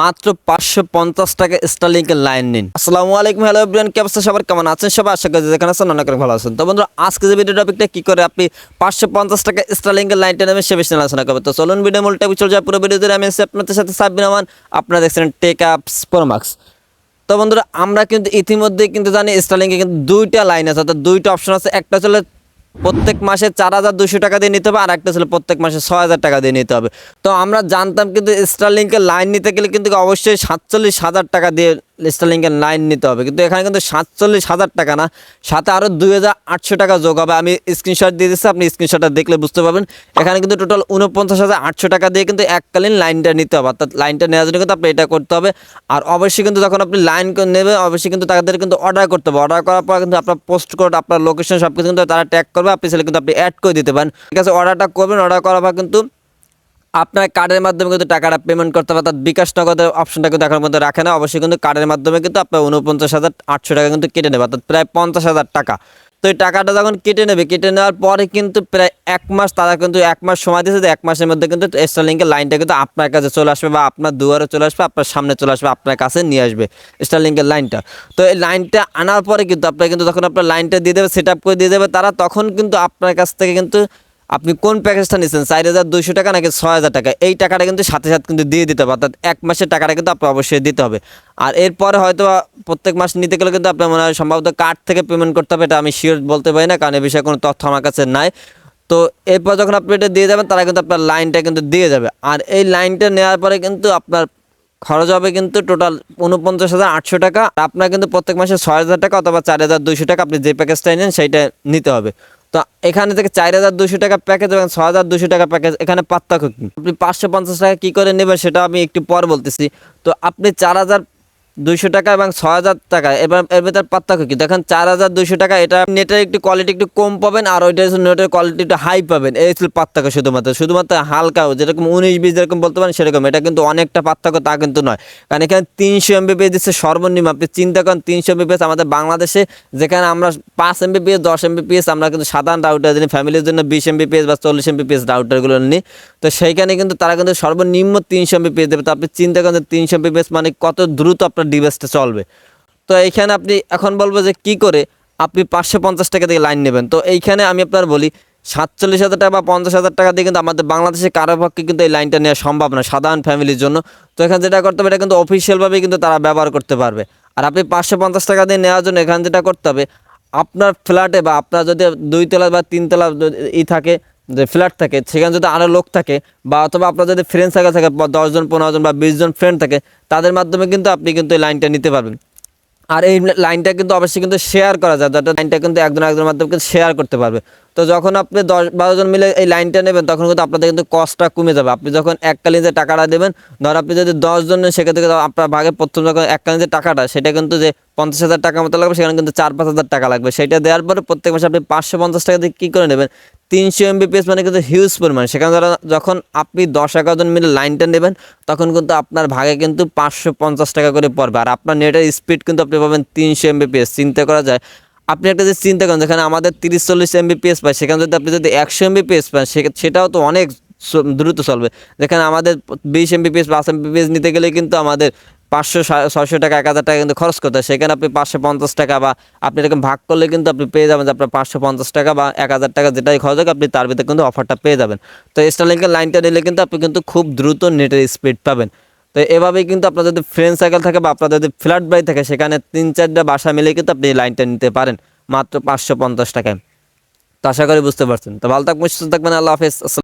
মাত্র পাঁচশো পঞ্চাশ টাকা স্টারলিংকের লাইন নিন। আসসালামু আলাইকুম হ্যালো এভরিওয়ান কি অবস্থা সবার? কেমন আছেন সবাই? আশা করি যেখানে আছেন অনেক ভালো আছেন। তো বন্ধুরা, আজকে যে ভিডিও টপিকটা কি করে আপনি পাঁচশো পঞ্চাশ টাকা স্টারলিংকের লাইনটা নেবেন, সে বিষয়ে আলোচনা করবে। তো চলুন ভিডিও মূল টপিক চলে যায় পুরো ভিডিও ধরে আমি আছি আপনাদের সাথে সাব্বিন রহমান। আপনারা দেখছেন টেক আপস প্রোমাক্স তো বন্ধুরা, আমরা কিন্তু ইতিমধ্যে কিন্তু জানি স্টারলিংকে কিন্তু দুইটা লাইন আছে, অর্থাৎ দুইটা অপশন আছে। একটা চলে প্রত্যেক মাসে চার হাজার দুশো টাকা দিয়ে নিতে হবে, আর একটা ছিল প্রত্যেক মাসে ছয় হাজার টাকা দিয়ে নিতে হবে। তো আমরা জানতাম কিন্তু স্টারলিংকের লাইন নিতে গেলে কিন্তু অবশ্যই সাতচল্লিশ হাজার টাকা দিয়ে স্টারলিংকের লাইন নিতে হবে। কিন্তু এখানে কিন্তু সাতচল্লিশ হাজার টাকা না, সাথে আরও দুই হাজার আটশো টাকা যোগ হবে আমি স্ক্রিনশট দিয়ে দিচ্ছি, আপনি স্ক্রিনশটটা দেখলে বুঝতে পারবেন। এখানে কিন্তু টোটাল উনপঞ্চাশ হাজার আটশো টাকা দিয়ে কিন্তু এককালীন লাইনটা নিতে হবে। অর্থাৎ লাইনটা নেওয়ার জন্য কিন্তু আপনি এটা করতে হবে। আর অবশ্যই কিন্তু যখন আপনি লাইন নেবেন অবশ্যই কিন্তু তাদের কিন্তু অর্ডার করতে হবে। অর্ডার করার পর কিন্তু আপনার পোস্ট কোড আপনার লোকেশন সব কিছু কিন্তু তারা ট্যাগ করবে। আপনি সেটা কিন্তু আপনি অ্যাড করে দিতে পারেন। ঠিক আছে অর্ডারটা করবেন। অর্ডার করার পর কিন্তু আপনার কার্ডের মাধ্যমে কিন্তু টাকাটা পেমেন্ট করতে হবে বিকাশ নগদের অপশনটা কিন্তু এখন মধ্যে রাখে না। অবশ্যই কিন্তু কার্ডের মাধ্যমে কিন্তু আপনার উনপঞ্চাশ হাজার আটশো টাকা কিন্তু কেটে নেবে, অর্থাৎ প্রায় পঞ্চাশ হাজার টাকা। তো এই টাকাটা যখন কেটে নেবে, কেটে নেওয়ার পরে কিন্তু প্রায় এক মাস, তারা কিন্তু এক মাস সময় দিয়েছে যে এক মাসের মধ্যে কিন্তু স্টারলিংকের লাইনটা কিন্তু আপনার কাছে চলে আসবে বা আপনার দুয়ারে চলে আসবে, আপনার সামনে চলে আসবে, আপনার কাছে নিয়ে আসবে স্টারলিংকের লাইনটা তো এই লাইনটা আনার পরে কিন্তু আপনার কিন্তু যখন আপনার লাইনটা দিয়ে দেবে সেট আপ করে দিয়ে দেবে, তারা তখন কিন্তু আপনার কাছ থেকে কিন্তু আপনি কোন প্যাকেজটা নিচ্ছেন চার হাজার দুইশো টাকা নাকি ছয় হাজার টাকা? এই টাকাটা কিন্তু সাথে সাথে কিন্তু দিয়ে দিতে হবে। অর্থাৎ এক মাসের টাকাটা কিন্তু আপনার অবশ্যই দিতে হবে। আর এরপরে হয়তো প্রত্যেক মাস নিতে গেলে কিন্তু আপনার মনে হয় সম্ভবত কার্ড থেকে পেমেন্ট করতে হবে, এটা আমি শিওর বলতে পারি না, কারণ এ বিষয়ে কোনো তথ্য আমার কাছে নাই। তো এরপর যখন আপনি এটা দিয়ে যাবেন, তারা কিন্তু আপনার লাইনটা কিন্তু দিয়ে যাবে। আর এই লাইনটা নেওয়ার পরে কিন্তু আপনার খরচ হবে কিন্তু টোটাল উনপঞ্চাশ হাজার আটশো টাকা। আপনার কিন্তু প্রত্যেক মাসে ছয় হাজার টাকা অথবা চার হাজার দুইশো টাকা আপনি যে প্যাকেজটা নেন সেইটা নিতে হবে। তো এখানে থেকে চার হাজার দুশো টাকা প্যাকেজ এবং ছ হাজার দুশো টাকা প্যাকেজ এখানে পার্থক্য কী? আপনি পাঁচশো পঞ্চাশ টাকা কী করে নেবেন সেটা আমি একটু পর বলতেছি। তো আপনি চার হাজার দুইশো টাকা এবং ছ হাজার টাকা। এবার এর ভেতর পার্থক্য কি? দেখেন চার হাজার দুইশো টাকা, এটা নেটের একটু কোয়ালিটি একটু কম পাবেন আর ওইটা নেটের কোয়ালিটি একটু হাই পাবেন। এই ছিল পার্থক্য শুধুমাত্র। শুধুমাত্র হালকা, যেরকম উনিশ বিশ যেরকম বলতে পারেন সেরকম। এটা কিন্তু অনেকটা পার্থক্য, তা কিন্তু নয়। কারণ এখানে তিনশো এমবিপিএস দিচ্ছে সর্বনিম্ন। আপনি চিন্তা করেন, তিনশো এমবিপিএস আমাদের বাংলাদেশে, যেখানে আমরা পাঁচ এমবিপিএস দশ এমবিপিএস আমরা কিন্তু সাধারণ রাউটার দিই ফ্যামিলির জন্য বিশ এমবিপিএস বা চল্লিশ এমবিপিএস রাউটারগুলো নিই। তো সেইখানে কিন্তু তারা কিন্তু সর্বনিম্ন তিনশো এমবিপিএস দেবে। তো আপনি চিন্তা করেন তিনশো এমবিপিএস মানে কত দ্রুত আপনার ডিভাইসটা চলবে। তো এইখানে আপনি এখন বলব যে কি করে আপনি পাঁচশো পঞ্চাশ টাকা দিয়ে লাইন নেবেন। তো এইখানে আমি আপনার বলি, সাতচল্লিশ হাজার টাকা বা পঞ্চাশ হাজার টাকা দিয়ে কিন্তু আমাদের বাংলাদেশে কারও পক্ষে কিন্তু এই লাইনটা নেওয়া সম্ভব না সাধারণ ফ্যামিলির জন্য। তো এখানে যেটা করতে হবে, এটা কিন্তু অফিসিয়ালভাবে কিন্তু তারা ব্যবহার করতে পারবে। আর আপনি পাঁচশো পঞ্চাশ টাকা দিয়ে নেওয়ার জন্য এখানে যেটা করতে হবে, আপনার ফ্ল্যাটে বা আপনার যদি দুই তলা বা তিন তলা ই থাকে যে ফ্ল্যাট থাকে, সেখানে যদি আরও লোক থাকে বা অথবা আপনার যদি ফ্রেন্ড সার্কেল থাকে দশজন পনেরো জন বা বিশ জন ফ্রেন্ড থাকে, তাদের মাধ্যমে কিন্তু আপনি কিন্তু এই লাইনটা নিতে পারবেন। আর এই লাইনটা কিন্তু অবশ্যই কিন্তু শেয়ার করা যায়, যাতে লাইনটা কিন্তু একজন একজনের মাধ্যমে কিন্তু শেয়ার করতে পারবে। তো যখন আপনি দশ, বারো জন মিলে এই লাইনটা নেবেন, তখন কিন্তু আপনাদের কিন্তু কস্টটা কমে যাবে। আপনি যখন এককালীন যে টাকাটা দেবেন, ধর আপনি যদি দশ জন নেন, সেক্ষেত্রে আপনার ভাগে প্রথম যখন এককালীন যে টাকাটা, সেটা কিন্তু যে পঞ্চাশ হাজার টাকা মতো লাগবে, সেখানে কিন্তু চার, পাঁচ হাজার টাকা লাগবে। সেটা দেওয়ার পরে প্রত্যেক মাসে আপনি পাঁচশো পঞ্চাশ টাকা দিয়ে কী করে নেবেন? তিনশো এমবিপিএস মানে কিন্তু হিউজ পরিমাণ। সেখানে ধরো যখন আপনি দশ এগারো জন মিলে লাইনটা নেবেন, তখন কিন্তু আপনার ভাগে কিন্তু পাঁচশো পঞ্চাশ টাকা করে পড়বে। আর আপনার নেটের স্পিড কিন্তু আপনি পাবেন তিনশো এমবিপিএস চিন্তা করা যায়, আপনি একটা যে চিন্তা করেন, যেখানে আমাদের তিরিশ চল্লিশ এমবিপিএস পায়, সেখানে যদি আপনি যদি একশো এমবিপিএস পান সেটাও তো অনেক দ্রুত চলবে। যেখানে আমাদের বিশ এমবিপিএস পাঁচ এমবিপিএস নিতে গেলে কিন্তু আমাদের পাঁচশো ছয়শো টাকা, এক হাজার টাকা কিন্তু খরচ করতে হয়। সেখানে আপনি পাঁচশো পঞ্চাশ টাকা বা আপনি এরকম ভাগ করলে কিন্তু আপনি পেয়ে যাবেন যে আপনার পাঁচশো পঞ্চাশ টাকা বা এক হাজার টাকা যেটাই খরচ হোক, আপনি তার ভিতরে কিন্তু অফারটা পেয়ে যাবেন। তো স্টারলিংকের লাইনটা নিলে কিন্তু আপনি কিন্তু খুব দ্রুত নেটের স্পিড পাবেন। তো এভাবেই কিন্তু আপনার যদি ফ্রেন্ড সাইকেল থাকে বা আপনার যদি ফ্ল্যাট বাড়ি থাকে, সেখানে তিন চারটা বাসা মিলে কিন্তু আপনি লাইনটা নিতে পারেন, মাত্র পাঁচশো পঞ্চাশ টাকায়। তো আশা করি বুঝতে পারছেন। তো ভালো থাকবেন, সুস্থ থাকবেন, আল্লাহ হাফেজ।